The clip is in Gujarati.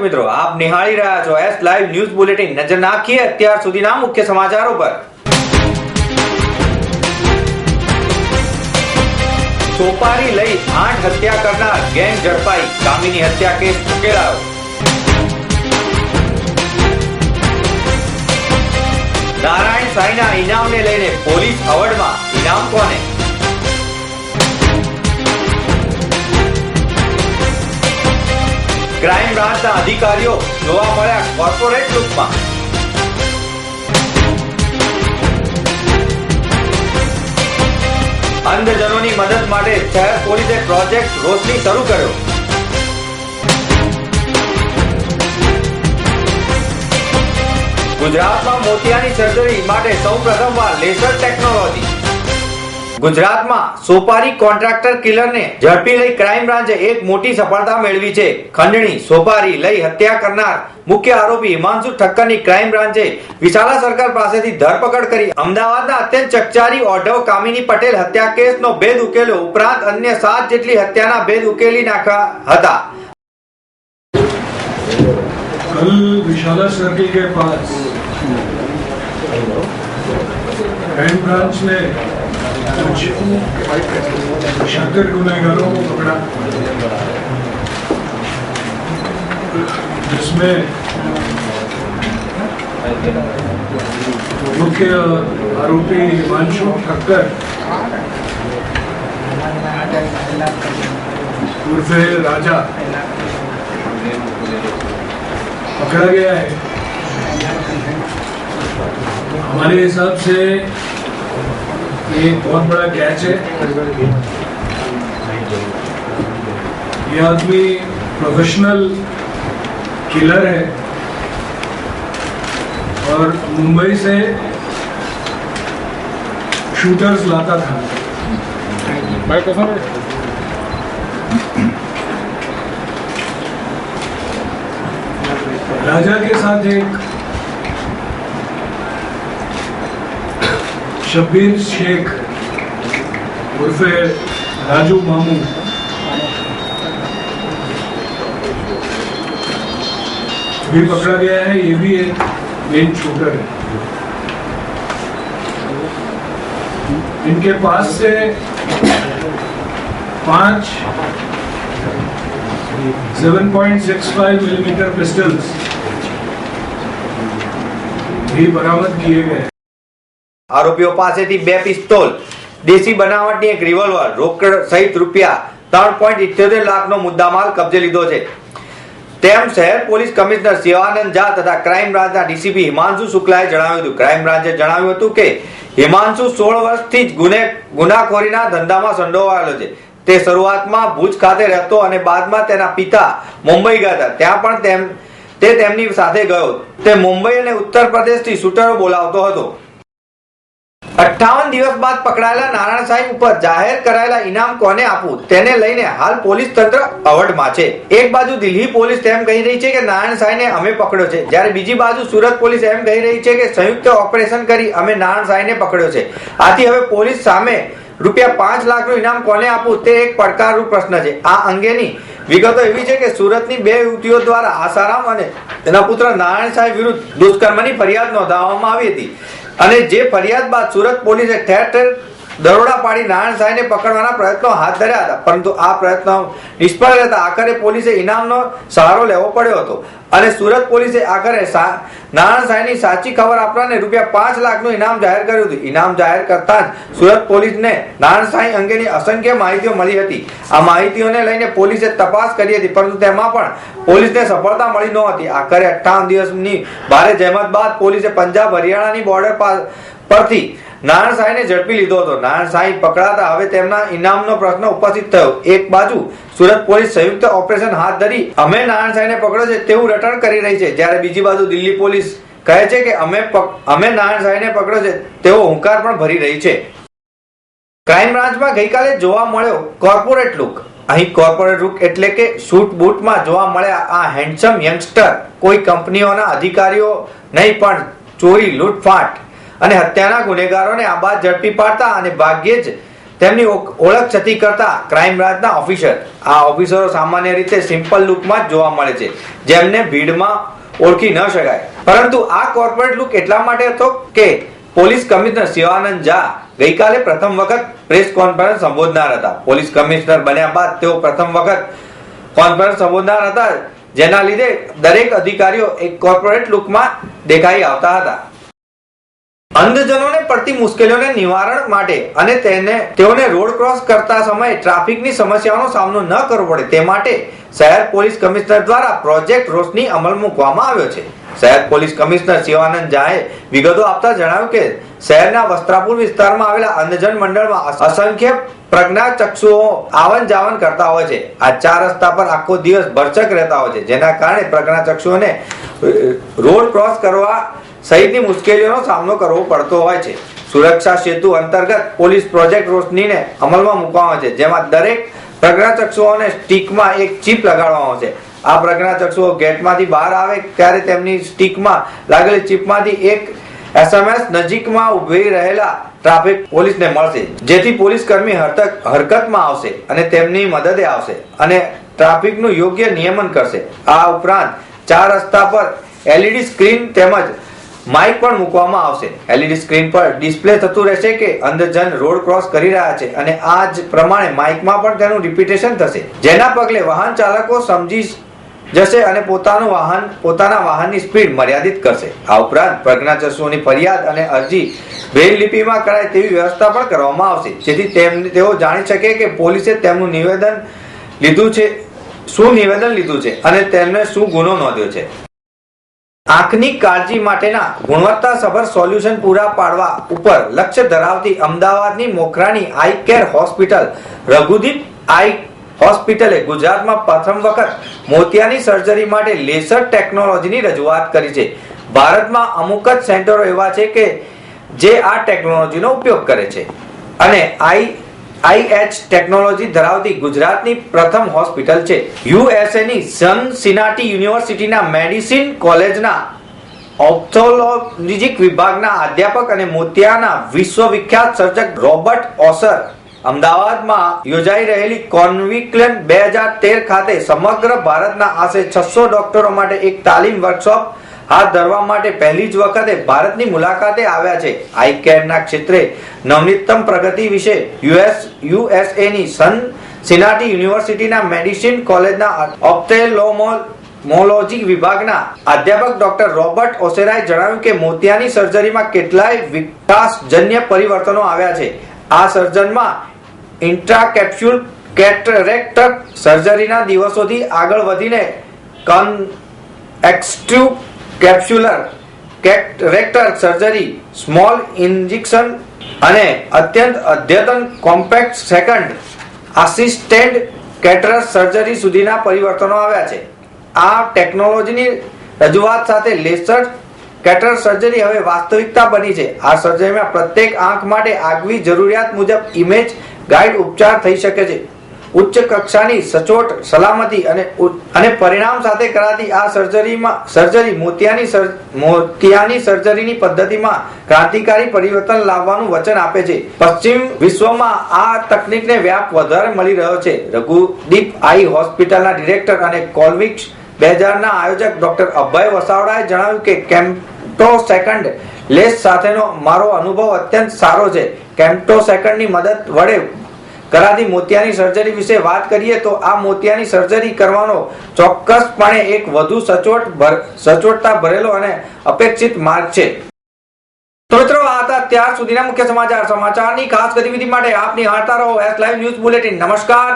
મિત્રો, આપ નિહાળી રહ્યા છો એસ લાઈવ ન્યૂઝ બુલેટિન નજર નાખીએ અત્યાર સુધીના મુખ્ય સમાચારો પર. સોપારી લઈ આઠ હત્યા કરનાર ગેંગ ઝડપાઈ. કામીની હત્યા કેસ ઉકેલાયો. નારાયણ સાંઈના ઇનામને લઈને પોલીસ અવડમાં ઇનામ કોને? ક્રાઇમ બ્રાન્ચના અધિકારીઓ જોવા મળ્યા કોર્પોરેટ લુકમાં અંધજનોની મદદ માટે શહેર પોલીસે પ્રોજેક્ટ રોશની શરૂ કર્યો. ગુજરાતમાં મોતિયાની સર્જરી માટે સૌ પ્રથમવાર લેસર ટેકનોલોજી ગુજરાતમાં સોપારી કોન્ટ્રાક્ટર કિલરને ઝડપી લઈ ક્રાઇમ બ્રાન્ચે એક મોટી સફળતા મેળવી છે ખંડણી સોપારી લઈ હત્યા કરનાર મુખ્ય આરોપી હિમાંશુ ઠક્કરની ક્રાઇમ બ્રાન્ચે વિશાલા સરકાર પાસેથી ધરપકડ કરી અમદાવાદના અત્યંત ચકચારી ઓઢવ કામિની પટેલ હત્યા કેસનો ભેદ ઉકેલ્યો ઉપરાંત અન્ય સાત જેટલી હત્યાના ભેદ ઉકેલી નાખ્યા હતા कल विशाला सर्कल के पास क्राइम ब्रांच ने गुनहगारों को पकड़ा जिसमें मुख्य आरोपी हिमांशु ठक्कर उर्फे राजा। पकड़ा गया है। हमारे हिसाब से ये बहुत बड़ा कैच है। ये आदमी प्रोफेशनल किलर है। और मुंबई से शूटर्स लाता था। राजा के साथ एक शब्बीर शेख उर्फे राजू मामू। भी पकड़ा गया है, ये भी एक मेन शूटर है। इनके पास से पाँच 7.65 मिलीमीटर पिस्टल्स भी बरामद किए गए આરોપીઓ પાસેથી બે પિસ્તોલ, દેશી બનાવટની એક રિવોલ્વર રોકડ સહિત રૂપિયા ત્રણ પોઈન્ટ ઇઠ્યોતેર લાખનો મુદ્દામાલ કબજે લીધો છે. તેમ શહેર પોલીસ કમિશનર શિવાનંદ ઝા તથા ક્રાઇમ બ્રાન્ચના ડીસીપી હિમાંશુ શુક્લાએ જણાવ્યું હતું. ક્રાઇમ બ્રાન્ચે જણાવ્યું હતું કે, હિમાંશુ સોળ વર્ષથી જ ગુને, ગુનાખોરીના ધંધામાં સંડોવાયેલો છે. તે શરૂઆતમાં ભુજ ખાતે રહેતો અને બાદમાં તેના પિતા મુંબઈ ગયા હતા. ત્યાં પણ તેમ, તે તેમની સાથે ગયો. તે મુંબઈ અને ઉત્તર પ્રદેશથી શૂટરો બોલાવતો હતો. અઠ્ઠાવન દિવસ બાદ પકડાયેલા નારાયણ સાહેબ ઉપર જાહેર કરાયેલા ઇનામ કોને આપવું? તેને લઈને હાલ પોલીસ તંત્ર અવડમાં છે. એક બાજુ દિલ્હી પોલીસ તેમ કહી રહી છે કે નારાયણ સાંઈને અમે પકડ્યો છે. જ્યારે બીજી બાજુ સુરત પોલીસ એમ કહી રહી છે કે સંયુક્ત ઓપરેશન કરી અમે નારાયણ સાહેબને પકડ્યો છે. આથી હવે પોલીસ સામે રૂપિયા પાંચ લાખનું ઇનામ કોને આપવું તે એક પડકારરૂપ પ્રશ્ન છે. આ અંગેની વિગતો એવી છે કે સુરતની બે યુવતીઓ દ્વારા આસારામ અને તેના પુત્ર નારાયણ સાહેબ વિરુદ્ધ દુષ્કર્મની ફરિયાદ નોંધાવવામાં આવી હતી. અને જે ફરિયાદ બાદ સુરત પોલીસે ઠેર ઠેર દરોડા પાડી નારાયણ સાંઈને પકડવાના પ્રયત્નો હાથ ધર્યા હતા. પરંતુ આ પ્રયત્નો નિષ્ફળ રહેતા આખરે પોલીસે ઇનામનો સહારો લેવો પડ્યો હતો. અને સુરત પોલીસે આખરે નારાયણ સાંઈની સાચી ખબર આપવાને રૂપિયા પાંચ લાખનું ઇનામ જાહેર કર્યું હતું. ઇનામ જાહેર કરતા જ સુરત પોલીસને નારાયણ સાંઈ અંગેની અસંખ્ય માહિતીઓ મળી હતી. આ માહિતીઓને લઈને પોલીસે તપાસ કરી હતી, પરંતુ તેમાં પણ પોલીસને સફળતા મળી નહોતી આખરે અઠ્ઠાવન દિવસની ભારે જહેમત બાદ પોલીસે પંજાબ હરિયાણાની બોર્ડર પરથી નારાયણ ઝડપી લીધો હતો. નારાયણ સાંઈ પકડાતા હવે તેમના ઇનામનો પ્રશ્ન ઉપસ્થિત થયો. એક બાજુ સુરત પોલીસ સંયુક્ત ઓપરેશન હાથ ધરી અમે નારાયણ સાંઈને પકડ્યો છે તેવું રટણ કરી રહી છે. જ્યારે બીજી બાજુ દિલ્હી પોલીસ કહે છે કે અમે અમે નારાયણ સાંઈને પકડ્યો છે તેવો હુંકાર પણ ભરી રહી છે. ક્રાઇમ બ્રાન્ચમાં ગઈકાલે જોવા મળ્યો કોર્પોરેટ લુક. અહીં કોર્પોરેટ લુક એટલે કે શૂટ બૂટમાં જોવા મળ્યા આ હેન્ડસમ યંગસ્ટર. કોઈ કંપનીઓના અધિકારીઓ નહીં પણ ચોરી, લૂંટફાટ અને હત્યાના ગુનેગારોને આ બાદ ઝડપી પાડતા અને ભાગ્યે જ તેમની ઓળખ છતી કરતા ક્રાઇમ બ્રાન્ચના ઓફિસર, આ ઓફિસરો સામાન્ય રીતે સિમ્પલ લુકમાં જ જોવા મળે છે, જેમને ભીડમાં ઓળખી ન શકાય. પરંતુ આ કોર્પોરેટ લુક એટલા માટે હતો કે પોલીસ કમિશનર શિવાનંદ ઝા ગઈકાલે પ્રથમ વખત પ્રેસ કોન્ફરન્સ સંબોધનાર હતા. પોલીસ કમિશનર બન્યા બાદ તેઓ પ્રથમ વખત કોન્ફરન્સ સંબોધનાર હતા, જેના લીધે દરેક અધિકારીઓ એક કોર્પોરેટ લુકમાં દેખાઈ આવતા હતા. અંધજનોને પડતી મુશ્કેલીઓને નિવારણ માટે અને તેને તેઓને રોડ ક્રોસ કરતા સમયે ટ્રાફિકની સમસ્યાઓનો સામનો ન કરવો પડે તે માટે શહેર પોલીસ કમિશનર દ્વારા પ્રોજેક્ટ રોશની અમલ મૂકવામાં આવ્યો છે. શહેર પોલીસ કમિશનર શિવાનંદ ઝાએ વિગતો આપતા જણાવ્યું કે શહેરના વસ્ત્રાપુર વિસ્તારમાં આવેલા અંધજન મંડળમાં અસંખ્ય પ્રજ્ઞા ચક્ષુઓ આવન જાવન કરતા હોય છે. આ ચાર રસ્તા પર આખો દિવસ ભરચક રહેતા હોય છે. જેના કારણે પ્રજ્ઞા ચક્ષુઓને રોડ ક્રોસ કરવા સહિતની મુશ્કેલીઓનો સામનો કરવો પડતો હોય છે. સુરક્ષા સેતુ અંતર્ગત પોલીસ પ્રોજેક્ટ રોશનીને અમલમાં મૂકવામાં છે, જેમાં દરેક પ્રજ્ઞાચક્ષુઓને સ્ટીકમાં એક ચીપ લગાડવામાં આવશે. આ પ્રજ્ઞાચક્ષુઓ ગેટમાંથી બહાર આવે ત્યારે તેમની સ્ટીકમાં લાગેલી ચીપમાંથી એક એસએમએસ નજીકમાં ઊભી રહેલા ટ્રાફિક પોલીસને મળશે, જેથી પોલીસ કર્મી હરતક, હરકતમાં આવશે અને તેમની મદદે આવશે અને ટ્રાફિકનું યોગ્ય નિયમન કરશે. આ ઉપરાંત ચાર રસ્તા પર એલઈડી સ્ક્રીન તેમજ માઇક પણ મૂકવામાં આવશે. એલઈડી સ્ક્રીન પર ડિસ્પ્લે થતું રહેશે કે અંધજન રોડ ક્રોસ કરી રહ્યા છે અને આ જ પ્રમાણે માઇકમાં પણ તેનું રિપીટેશન થશે. જેના પગલે વાહન ચાલકો સમજી જશે અને પોતાનું વાહન, પોતાના વાહનની સ્પીડ મર્યાદિત કરશે. આ ઉપરાંત પ્રજ્ઞાચક્ષુઓની ફરિયાદ અને અરજી બ્રેલ લિપિમાં કરાય તેવી વ્યવસ્થા પણ કરવામાં આવશે. જેથી તેમને, તેઓ જાણી શકે કે પોલીસે તેમનું નિવેદન લીધું છે, શું નિવેદન લીધું છે અને તેમને શું ગુનો નોંધ્યો છે. આંખની કાળજી માટેના ગુણવત્તાસભર સોલ્યુશન પૂરા પાડવા ઉપર લક્ષ્ય ધરાવતી અમદાવાદની મોખરાની આઈ કેર હોસ્પિટલ. રઘુદીપ આઈ હોસ્પિટલે ગુજરાતમાં પ્રથમ વખત મોતિયાની સર્જરી માટે લેસર ટેકનોલોજીની રજૂઆત કરી છે. ભારતમાં અમુક જ સેન્ટરો એવા છે કે જે આ ટેકનોલોજીનો ઉપયોગ કરે છે. અને આઈ આઈએચ ટેકનોલોજી ધરાવતી ગુજરાતની પ્રથમ હોસ્પિટલ છે. યુએસએ ની સન સિનાટી યુનિવર્સિટીના મેડિસિન કોલેજના ઓપ્થોલોજીક વિભાગના અધ્યાપક અને મોતિયાના વિશ્વવિખ્યાત સર્જક રોબર્ટ ઓસર અમદાવાદમાં યોજાઈ રહેલી કોન્વિક્લન બે હજાર તેર ખાતે સમગ્ર ભારતના આશરે છસો ડોક્ટરો માટે એક તાલીમ વર્કશોપ હાથ ધરવા માટે પહેલી જ વખતે ભારતની મુલાકાતે આવ્યા છે. આઈ કેરના ક્ષેત્રે નવનીતમ પ્રગતિ વિશે યુએસ યુએસએ ની સન સિનાટી યુનિવર્સિટીના મેડિસિન કોલેજના ઓપ્થેલ્મોલોજી વિભાગના અધ્યાપક ડોક્ટર રોબર્ટ ઓસેરાએ જણાવ્યું કે મોતિયાની સર્જરીમાં કેટલાય વિકાસજન્ય પરિવર્તનો આવ્યા છે. આ સર્જનમાં ઇન્ટ્રાકેપ્સ્યુલ કેટરેક્ટર સર્જરીના દિવસોથી આગળ વધીને કન extracapsular cataract surgery, small incision અને અત્યંત અદ્યતન compact second assisted cataract surgery સુધીના પરિવર્તનો આવ્યા છે. આ ટેકનોલોજીની રજૂઆત સાથે લેસર કેટર સર્જરી હવે વાસ્તવિકતા બની છે. આ સર્જરીમાં પ્રત્યેક આંખ માટે આગવી જરૂરિયાત મુજબ ઇમેજ ગાઈડ ઉપચાર થઈ શકે છે. ઉચ્ચ કક્ષાની સચોટ, સલામતી અને અને પરિણામ સાથે કરાતી આ સર્જરીમાં સર્જરી મોતિયાની મોતિયાની સર્જરીની પદ્ધતિમાં ક્રાંતિકારી પરિવર્તન લાવવાનું વચન આપે છે. પશ્ચિમ વિશ્વમાં આ તકનીકને વ્યાપ વધારે મળી રહ્યો છે. રઘુદીપ આઈ હોસ્પિટલના ડિરેક્ટર અને કોલ્વિક્સ બે હજારના આયોજક ડોક્ટર અભય વસાવડાએ જણાવ્યું કે કેમ્ટો સેકન્ડ લેસ સાથેનો મારો અનુભવ અત્યંત સારો છે. કેમ્ટો સેકન્ડની મદદ વડે કરાતી મોતિયાની સર્જરી વિશે વાત કરીએ તો આ મોતિયાની સર્જરી કરવાનો ચોક્કસપણે એક વધુ સચોટ સચોટતા ભરેલો અને અપેક્ષિત માર્ગ છે. તો મિત્રો, આ હતા ત્યાર સુધીના મુખ્ય સમાચાર. સમાચારની ખાસ ગતિવિધિ માટે આપની નિહાળતા રહો એસ લાઈવ ન્યૂઝ બુલેટિન નમસ્કાર.